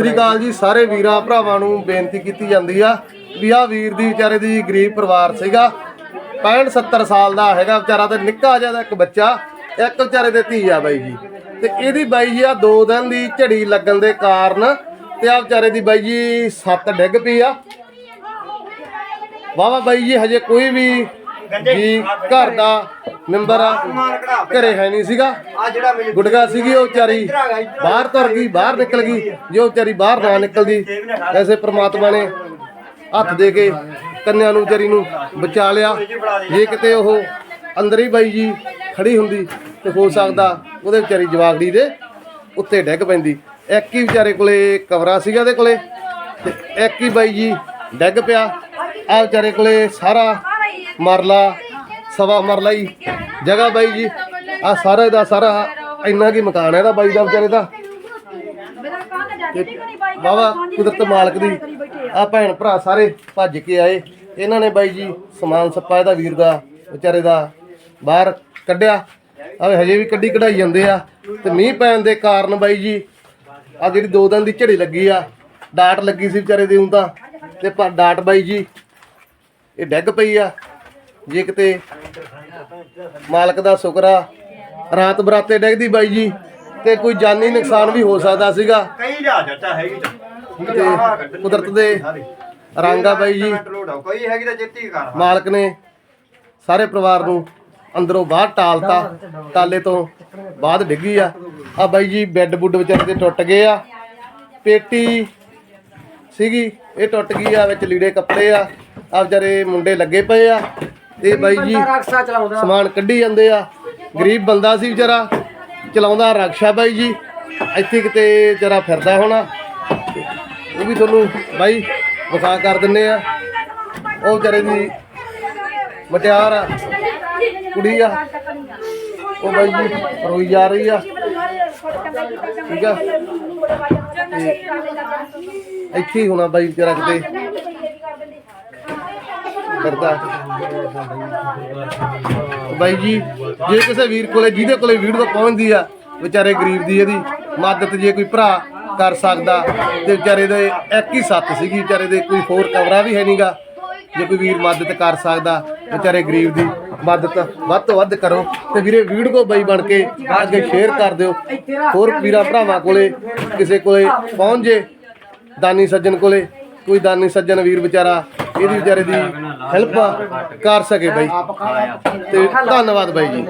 ਸ੍ਰੀ ਅਕਾਲ ਜੀ, ਸਾਰੇ ਵੀਰਾਂ ਭਰਾਵਾਂ ਨੂੰ ਬੇਨਤੀ ਕੀਤੀ ਜਾਂਦੀ ਆ ਵੀ ਆ ਵੀਰ ਦੀ ਵਿਚਾਰੇ ਦੀ ਗਰੀਬ ਪਰਿਵਾਰ ਸੀਗਾ 65 70 ਸਾਲ ਦਾ ਹੈਗਾ, ਵਿਚਾਰਾ ਤੇ ਨਿੱਕਾ ਜਿਹਾ ਦਾ ਇੱਕ ਬੱਚਾ, ਇੱਕ ਵਿਚਾਰੇ ਦੇ ਧੀ ਆ ਬਾਈ ਜੀ। ਤੇ ਇਹਦੀ ਬਾਈ ਜੀ ਆ ਦੋ ਦਿਨ ਦੀ ਝੜੀ ਲੱਗਣ ਦੇ ਕਾਰਨ ਤੇ ਆ ਵਿਚਾਰੇ ਦੀ ਬਾਈ ਜੀ ਸੱਤ ਡਿੱਗ ਪਈ ਆ। ਵਾਵਾ ਬਾਈ ਜੀ, ਹਜੇ ਕੋਈ ਵੀ ਜੀ ਘਰ ਦਾ ਮੈਂਬਰ ਆ ਘਰੇ ਹੈ ਨਹੀਂ ਸੀਗਾ। ਆ ਜਿਹੜਾ ਮੈਨੂੰ ਗੁੜਗਾ ਸੀਗੀ ਉਹ ਵਿਚਾਰੀ ਬਾਹਰ ਤੁਰ ਗਈ ਬਾਹਰ ਨਿਕਲ ਗਈ। ਜੋ ਵਿਚਾਰੀ ਬਾਹਰ ਨਾ ਨਿਕਲਦੀ ਐਸੇ ਪ੍ਰਮਾਤਮਾ ਨੇ ਹੱਥ ਦੇ ਕੇ ਕੰਨਿਆਂ ਨੂੰ ਵਿਚਾਰੀ ਨੂੰ ਬਚਾ ਲਿਆ। ਜੇ ਕਿਤੇ ਉਹ ਅੰਦਰ ਹੀ ਬਾਈ ਜੀ ਖੜੀ ਹੁੰਦੀ ਤੇ ਹੋ ਸਕਦਾ ਉਹਦੇ ਵਿਚਾਰੀ ਜਵਾਗੜੀ ਦੇ ਉੱਤੇ ਡਿੱਗ ਪੈਂਦੀ। ਇੱਕ ਹੀ ਵਿਚਾਰੇ ਕੋਲੇ ਕਵਰਾ ਸੀਗਾ ਉਹਦੇ ਕੋਲੇ ਤੇ ਇੱਕ ਹੀ ਬਾਈ ਜੀ ਡਿੱਗ ਪਿਆ। ਆ ਵਿਚਾਰੇ ਕੋਲੇ ਸਾਰਾ ਮਰਲਾ ਸਵਾ ਮਰਲਾ ਹੀ। ਜਗ੍ਹਾ ਬਾਈ ਜੀ ਆ ਸਾਰੇ ਦਾ ਸਾਰਾ ਇੰਨਾ ਕੀ ਮਕਾਨ ਹੈ ਇਹਦਾ ਬਾਈ ਦਾ ਵਿਚਾਰੇ ਦਾ? ਬਾਬਾ ਕੁਦਰਤ ਮਾਲਕ ਦੀ। ਆ ਭੈਣ ਭਰਾ ਸਾਰੇ ਭੱਜ ਕੇ ਆਏ। ਇਹਨਾਂ ਨੇ ਬਾਈ ਜੀ ਸਮਾਨ ਸੱਪਾ ਇਹਦਾ ਵੀਰ ਦਾ, ਵਿਚਾਰੇ ਦਾ ਬਾਹਰ ਕੱਢਿਆ। ਆਵੇ ਹਜੇ ਵੀ ਕੱਢੀ ਕਢਾਈ ਜਾਂਦੇ ਆ। ਤੇ ਮੀਂਹ ਪੈਣ ਦੇ ਕਾਰਨ ਬਾਈ ਜੀ ਆ ਜਿਹੜੀ ਦੋ ਦਿਨ ਦੀ ਝੜੀ ਲੱਗੀ ਆ, ਡਾਟ ਲੱਗੀ ਸੀ ਵਿਚਾਰੇ ਦੇ ਉਂ ਤੇ। ਪਰ ਡਾਟ ਬਾਈ ਜੀ, ਇਹ ਡਿੱਗ ਪਈ ਆ। ਜੇ ਕਿਤੇ ਮਾਲਕ ਦਾ ਸ਼ੁਕਰ ਆ ਰਾਤ ਬਰਾਤੇ ਡਿੱਗਦੀ ਬਾਈ ਜੀ ਤੇ ਕੋਈ ਜਾਨੀ ਨੁਕਸਾਨ ਵੀ ਹੋ ਸਕਦਾ ਸੀਗਾ। ਕਈ ਲਿਆ ਚਾਚਾ ਹੈਗੀ ਤਾਂ ਕੁਦਰਤ ਦੇ ਰੰਗ ਆ ਬਾਈ ਜੀ। ਕੋਈ ਹੈਗੀ ਤਾਂ ਜਿੱਤੀ ਕਰ। ਮਾਲਕ ਨੇ ਸਾਰੇ ਪਰਿਵਾਰ ਨੂੰ ਅੰਦਰੋਂ ਬਾਹਰ ਟਾਲਤਾ ਟਾਲੇ ਤੋਂ ਬਾਅਦ ਡਿੱਗੀ ਆ। ਆ ਬਾਈ ਜੀ ਬੈੱਡ ਬੁੱਡ ਵਿਚਾਰੇ ਦੇ ਟੁੱਟ ਗਏ ਆ। ਪੇਟੀ ਸੀਗੀ ਇਹ ਟੁੱਟ ਗਈ ਆ ਵਿੱਚ ਲੀੜੇ ਕੱਪੜੇ ਆ। ਆ ਵਿਚਾਰੇ ਮੁੰਡੇ ਲੱਗੇ ਪਏ ਆ। ਤੇ ਬਾਈ ਜੀ ਸਮਾਨ ਕੱਢੀ ਜਾਂਦੇ ਆ। ਗਰੀਬ ਬੰਦਾ ਸੀ ਵਿਚਾਰਾ ਚਲਾਉਂਦਾ ਰਕਸ਼ਾ ਬਾਈ ਜੀ। ਇੱਥੇ ਕਿਤੇ ਜਰਾ ਫਿਰਦਾ ਹੋਣਾ। ਉਹ ਵੀ ਤੁਹਾਨੂੰ ਬਾਈ ਵਿਖਾ ਕਰ ਦਿੰਨੇ ਆ। ਉਹ ਵਿਚਾਰੇ ਦੀ ਮਟਿਆਰ ਆ ਕੁੜੀ ਆ। ਉਹ ਬਾਈ ਜੀ ਰੋਈ ਜਾ ਰਹੀ ਆ। ਠੀਕ ਆ। ਇੱਥੇ ਹੋਣਾ ਬਾਈ ਵਿਚਾਰਾ ਕਿਤੇ। ਕਰਦਾ ਬਾਈ ਜੀ, ਜੇ ਕਿਸੇ ਵੀਰ ਕੋਲੇ, ਜਿਹਦੇ ਕੋਲੇ ਵੀਡੀਓ ਪਹੁੰਚਦੀ ਆ, ਵਿਚਾਰੇ ਗਰੀਬ ਦੀ ਇਹਦੀ ਮਦਦ ਜੇ ਕੋਈ ਭਰਾ ਕਰ ਸਕਦਾ, ਤੇ ਵਿਚਾਰੇ ਦੇ ਇੱਕ ਹੀ ਸੱਤ ਸੀਗੀ, ਵਿਚਾਰੇ ਦੇ ਕੋਈ ਹੋਰ ਕਵਰਾ ਵੀ ਹੈ ਨਹੀਂਗਾ ਜੇ ਕੋਈ ਵੀਰ ਮਦਦ ਕਰ ਸਕਦਾ, ਵਿਚਾਰੇ ਗਰੀਬ ਦੀ ਮਦਦ ਵੱਧ ਤੋਂ ਵੱਧ ਕਰੋ। ਤੇ ਵੀਰੇ, ਵੀਡੀਓ ਬਾਈ ਬਣ ਕੇ ਅੱਗੇ ਸ਼ੇਅਰ ਕਰ ਦਿਓ। ਹੋਰ ਵੀਰਾਂ ਭਰਾਵਾਂ ਕੋਲੇ, ਕਿਸੇ ਕੋਲੇ ਪਹੁੰਚ ਜੇ ਦਾਨੀ ਸੱਜਣ ਕੋਲੇ, ਕੋਈ ਦਾਨੀ ਸੱਜਣ ਵੀਰ ਵਿਚਾਰਾ ਇਹਦੀ ਵਿਚਾਰੇ ਦੀ ਹੈਲਪ ਕਰ ਸਕੇ ਬਾਈ। ਤੇ ਧੰਨਵਾਦ ਬਾਈ ਜੀ।